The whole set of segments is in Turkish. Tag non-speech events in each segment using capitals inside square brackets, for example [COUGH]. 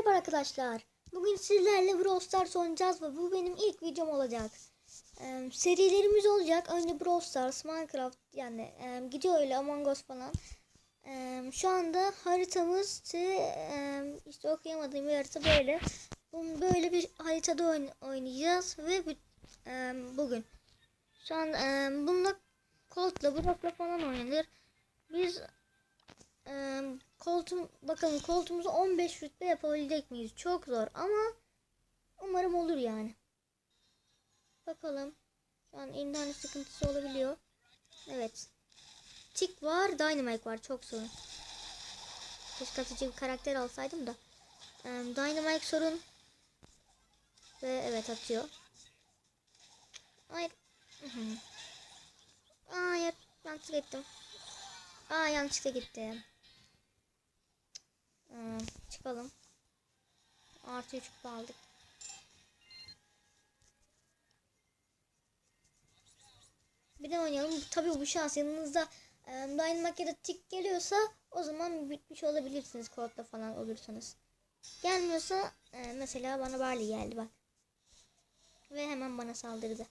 Merhaba arkadaşlar. Bugün sizlerle Brawl Stars oynayacağız ve bu benim ilk videom olacak. Ee, serilerimiz olacak. Önce Brawl Stars, Minecraft yani e, gidiyor öyle Among Us falan. Ee, şu anda haritamız e, işte okuyamadığım bir harita böyle. Bunun böyle bir haritada oyn- oynayacağız ve bu- e, bugün. Şu an e, bununla Colt'la, Brock'la falan oynanır. Biz ee, koltuğum bakın koltuğumuzu 15 rütbe yapabilecek miyiz? Çok zor ama umarım olur yani. Bakalım. Şu an internet sıkıntısı olabiliyor. Evet. Tick var, Dynamite var. Çok sorun. Keşke atıcı bir karakter alsaydım da. Dynamite sorun. Ve evet atıyor. Hayır. Hayır. Yanlışlıkla gittim. Aa yanlışlıkla gittim. Hmm, çıkalım. Artı 3 kupa aldık. Bir de oynayalım. Tabii bu şans yanınızda e, Dynamite ya da Tick geliyorsa o zaman bitmiş olabilirsiniz kodda falan olursanız. Gelmiyorsa e, mesela bana Barley geldi bak. Ve hemen bana saldırdı.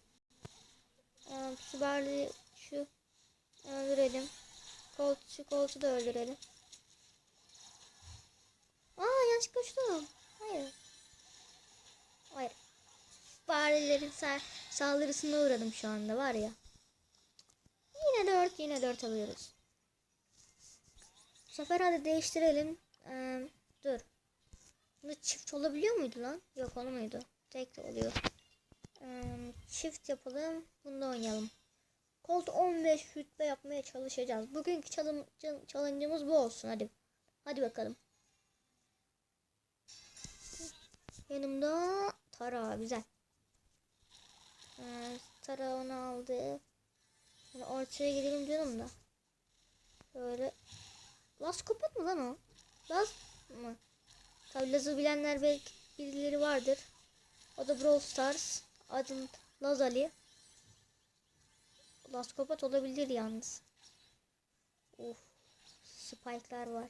E, şu Barley şu öldürelim. Colt, şu Colt'u da öldürelim. Aa yanlış koştum. Hayır. Hayır. Farelerin sa saldırısına uğradım şu anda var ya. Yine dört yine dört alıyoruz. Bu sefer hadi değiştirelim. Ee, dur. Bunda çift olabiliyor muydu lan? Yok olmuyordu. Tek de oluyor. Ee, çift yapalım. Bunda oynayalım. Colt 15 rütbe yapmaya çalışacağız. Bugünkü challenge- challenge'ımız bu olsun. Hadi. Hadi bakalım. Yanımda Tara güzel. Ee, Tara onu aldı. Böyle ortaya gidelim diyorum da. Böyle. Last Copat mı lan o? Last mı? Tabi Laz'ı bilenler belki birileri vardır. O da Brawl Stars. Adım Laz Ali. Last Copat olabilir yalnız. Of. Spike'lar var.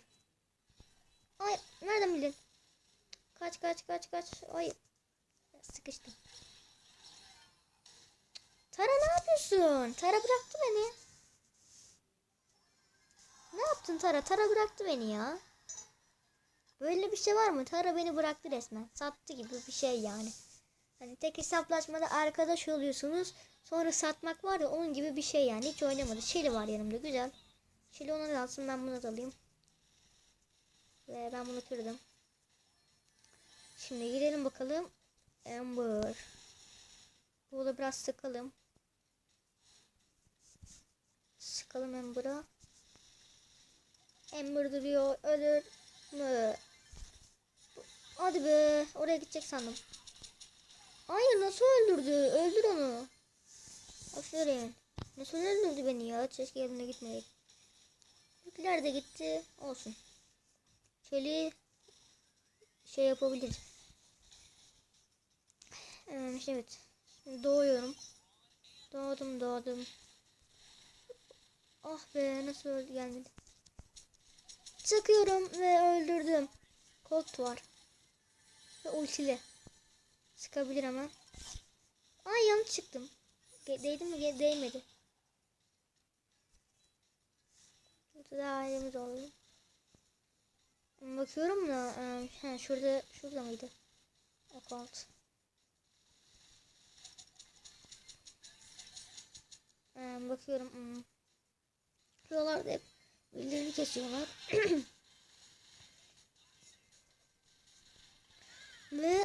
Ay nereden bildin? Kaç kaç kaç kaç. Ay. Sıkıştım. Tara ne yapıyorsun? Tara bıraktı beni. Ne yaptın Tara? Tara bıraktı beni ya. Böyle bir şey var mı? Tara beni bıraktı resmen. Sattı gibi bir şey yani. Hani tek hesaplaşmada arkadaş oluyorsunuz. Sonra satmak var ya onun gibi bir şey yani. Hiç oynamadı. Shelly var yanımda. Güzel. Shelly ona da alsın. Ben bunu da alayım. Ve ben bunu kırdım. Şimdi gidelim bakalım. Amber. Burada biraz sıkalım. Sıkalım Amber'a. Amber duruyor. Ölür mü? Hadi be. Oraya gidecek sandım. Hayır nasıl öldürdü? Öldür onu. Aferin. Nasıl öldürdü beni ya? Keşke yanına gitmeyeyim. Bizimkiler de gitti. Olsun. Şöyle şey yapabilir. Ee, evet. Şimdi doğuyorum. Doğdum doğdum. Ah be nasıl öldü gelmedi. Sıkıyorum ve öldürdüm. Colt var. Ve ultili. Sıkabilir ama. Ay yanlış çıktım. Ge- Değdi mi? Değmedi. Daha elimiz oldu. Bakıyorum da e, şurada şurada mıydı? Account. E, bakıyorum. Hmm. Şuralarda hep birilerini kesiyorlar. [CLEARS THROAT] Ve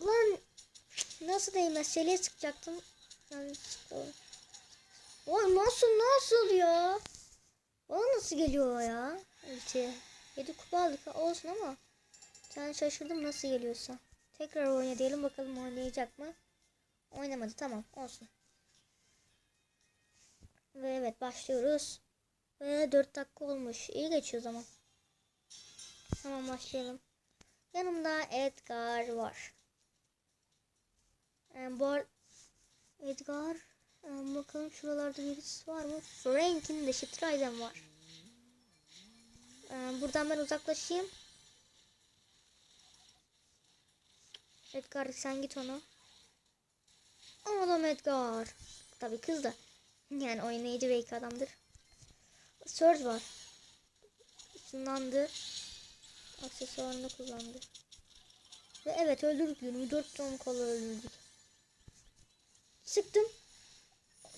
lan nasıl değmez? Şeliğe sıkacaktım. Yanlışlıkla. Oy nasıl nasıl ya? Bana nasıl geliyor ya? Ulti. 7 kupa aldık olsun ama sen şaşırdım nasıl geliyorsa. Tekrar oyna diyelim bakalım oynayacak mı? Oynamadı tamam olsun. Ve evet başlıyoruz. Ve 4 dakika olmuş. İyi geçiyor zaman. Tamam başlayalım. Yanımda Edgar var. Yani bu ar- Edgar ee, bakalım şuralarda birisi var mı? Frank'in de Strider var. Ee, buradan ben uzaklaşayım. Edgar sen git ona. Adam Edgar. Tabii kız da. Yani oynayıcı belki adamdır. Surge var. Işınlandı. Aksesuarını kullandı. Ve evet öldürdük 24 ton kola öldürdük. Sıktım.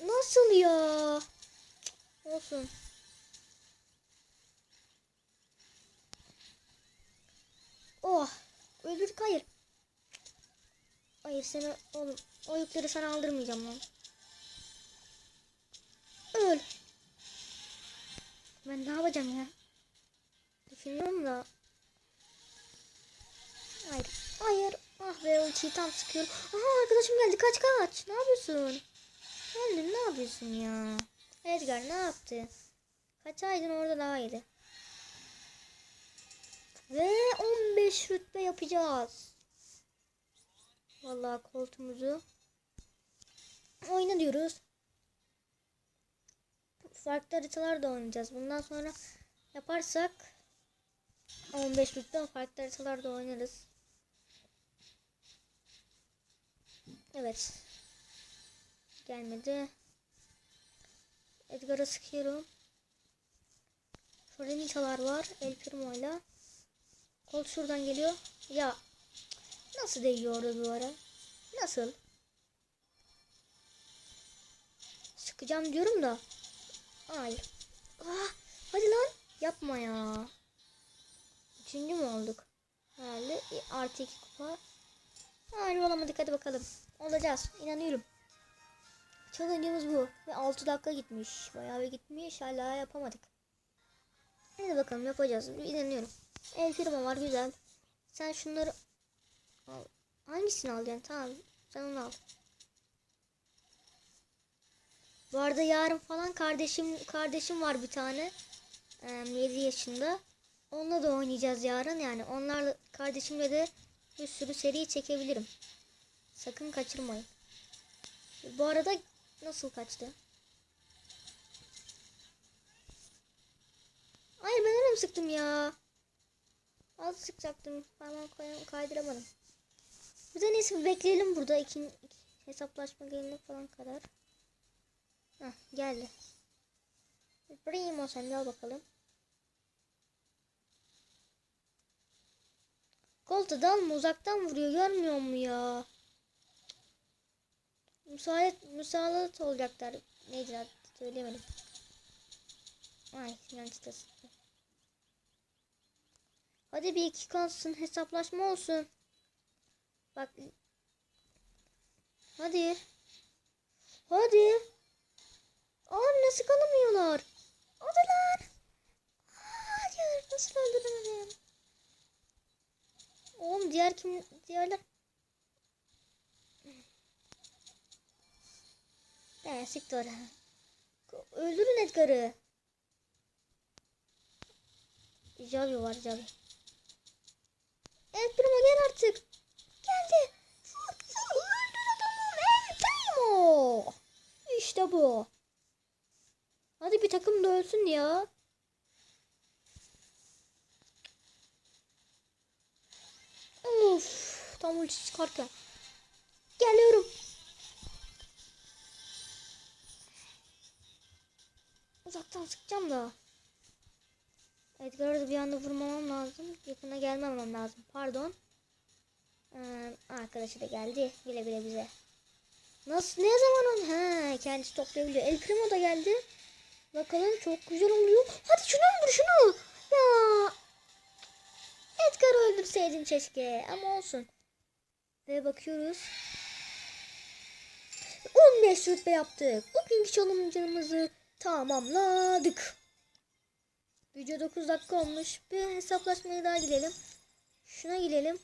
Nasıl ya? Olsun. Oh. Öldürdük hayır. Hayır seni oğlum o yükleri sana aldırmayacağım lan. Öl. Ben ne yapacağım ya? Düşünüyorum da. Hayır. Hayır. Ah be ultiyi tam sıkıyorum. Aha arkadaşım geldi. Kaç kaç. Ne yapıyorsun? Kendin ne yapıyorsun ya? Edgar ne yaptı? Kaçaydın orada daha iyiydi. Ve 15 rütbe yapacağız. Vallahi koltuğumuzu oyna diyoruz. Farklı haritalar da oynayacağız. Bundan sonra yaparsak 15 rütbe farklı haritalar da oynarız. Evet. Gelmedi. Edgar'a sıkıyorum. Şurada nitalar var. El Primo'yla. Colt şuradan geliyor. Ya nasıl değiyor orada duvara? Nasıl? Sıkacağım diyorum da. Hayır. Ah, hadi lan. Yapma ya. Üçüncü mü olduk? Herhalde artı iki kupa. Hayır olamadık hadi bakalım. Olacağız. İnanıyorum. Challenge'ımız bu. Ve 6 dakika gitmiş. Bayağı bir gitmiş. Hala yapamadık. Hadi bakalım yapacağız. İnanıyorum. El firma var güzel. Sen şunları al. Hangisini alacaksın? Tamam. Sen onu al. Bu arada yarın falan kardeşim kardeşim var bir tane. Ee, 7 yaşında. Onunla da oynayacağız yarın. Yani onlarla kardeşimle de bir sürü seri çekebilirim. Sakın kaçırmayın. Bu arada nasıl kaçtı? Hayır ben öyle mi sıktım ya? Az sıkacaktım. Parmağım kay- kaydıramadım. Bir de neyse bekleyelim burada. İki, iki hesaplaşma gelene falan kadar. Heh, geldi. Primo sen de al bakalım. Kolta dalma uzaktan vuruyor görmüyor mu ya? Müsaade, müsaadet olacaklar. Neydi lan söyleyemedim. Ay Sinan çıtası. Hadi bir iki kalsın hesaplaşma olsun. Bak. Hadi. Hadi. Abi nasıl kalamıyorlar? Hadi lan. Hayır nasıl öldüremedim? Oğlum diğer kim diğerler He siktir. Öldürün Edgar'ı. Javi var Javi. El Primo gel artık. Geldi. Öldür adamı. Primo. İşte bu. Hadi bir takım da ölsün ya. Of. Tam ulti çıkarken. Geliyorum. Uzaktan sıkacağım da. Edgar'ı bir anda vurmamam lazım. Yakına gelmemem lazım. Pardon. Ee, arkadaşı da geldi. Bile bile bize. Nasıl? Ne zaman on? He, kendisi toplayabiliyor. El Primo da geldi. Bakalım çok güzel oluyor. Hadi şunu öldür şunu. Ya. Edgar'ı öldürseydin keşke. Ama olsun. Ve bakıyoruz. 15 rütbe yaptık. Bugünkü challenge'ımızı tamamladık. Video 9 dakika olmuş. Bir hesaplaşmaya daha gidelim. Şuna gidelim.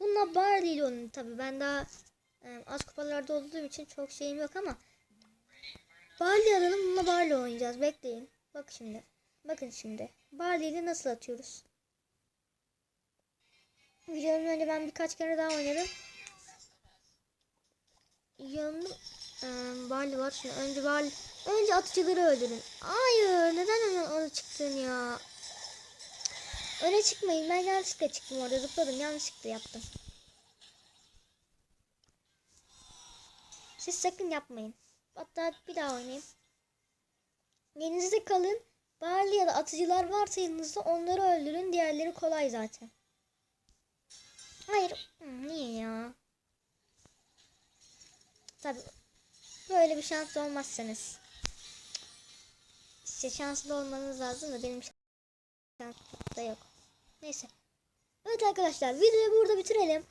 Bununla bar değil onun tabi. Ben daha e, az kupalarda olduğum için çok şeyim yok ama Barley alalım. Bununla Barley oynayacağız. Bekleyin. Bak şimdi. Bakın şimdi. Barley ile nasıl atıyoruz? Videodan önce ben birkaç kere daha oynadım. Yanımda e, Barley var. Şimdi önce Barley Önce atıcıları öldürün. Hayır. Neden hemen orada çıktın ya? Öne çıkmayın. Ben yanlışlıkla çıktım orada. Zıpladım. Yanlışlıkla yaptım. Siz sakın yapmayın. Hatta bir daha oynayayım. Elinizde kalın. Barley ya da atıcılar varsa elinizde onları öldürün. Diğerleri kolay zaten. Hayır. Hmm, niye ya? Tabii. Böyle bir şans olmazsanız. İşte şanslı olmanız lazım da benim şansım da yok. Neyse. Evet arkadaşlar videoyu burada bitirelim.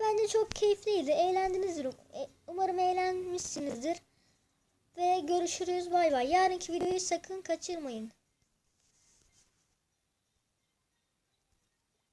Bence çok keyifliydi. Eğlendinizdir. E, Umarım eğlenmişsinizdir. Ve görüşürüz. Bay bay. Yarınki videoyu sakın kaçırmayın.